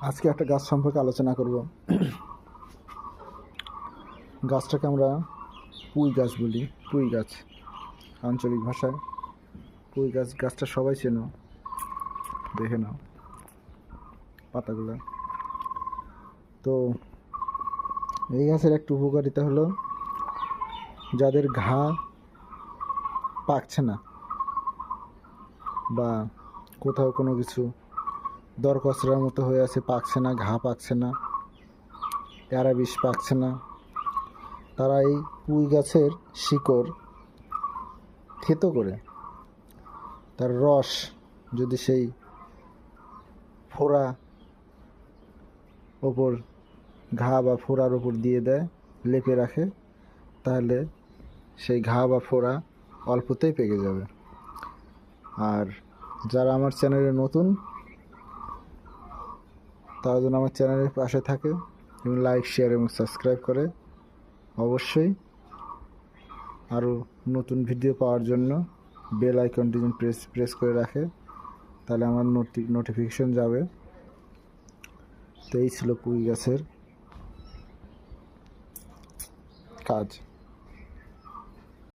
আজকে একটা গাছ সম্পর্কে আলোচনা করব। গাছটাকে আমরা পুঁই গাছ বলি, পুঁই গাছ, আঞ্চলিক ভাষায়। পুঁই গাছ, গাছটা সবাই চেনো, দেখে নাও পাতাগুলো। তো এই গাছের একটা উপকারিতা হলো, যাদের ঘা পাকছে না বা কোথাও কোনো কিছু দরকচরার মতো হয়ে আছে, পাকছে না, ঘা পাকছে না প্যারা বিষ পাকছে না। তারা এই পুঁই গাছের শিকড় থেতো করে, তার রস যদি সেই ফোড়া ওপর, ঘা বা ফোড়ার ওপর দিয়ে দেয়, লেপে রাখে, তাহলে সেই ঘা বা ফোড়া অল্পতেই পেকে যাবে। আর যারা আমার চ্যানেলে নতুন তারা যেন আমার চ্যানেলের পাশে থাকে এবং লাইক শেয়ার এবং সাবস্ক্রাইব করে। অবশ্যই আরও নতুন ভিডিও পাওয়ার জন্য বেল আইকনটি যেন প্রেস প্রেস করে রাখে, তাহলে আমার নোটি নোটিফিকেশন যাবে। তো এই ছিল পুঁই গাছের কাজ।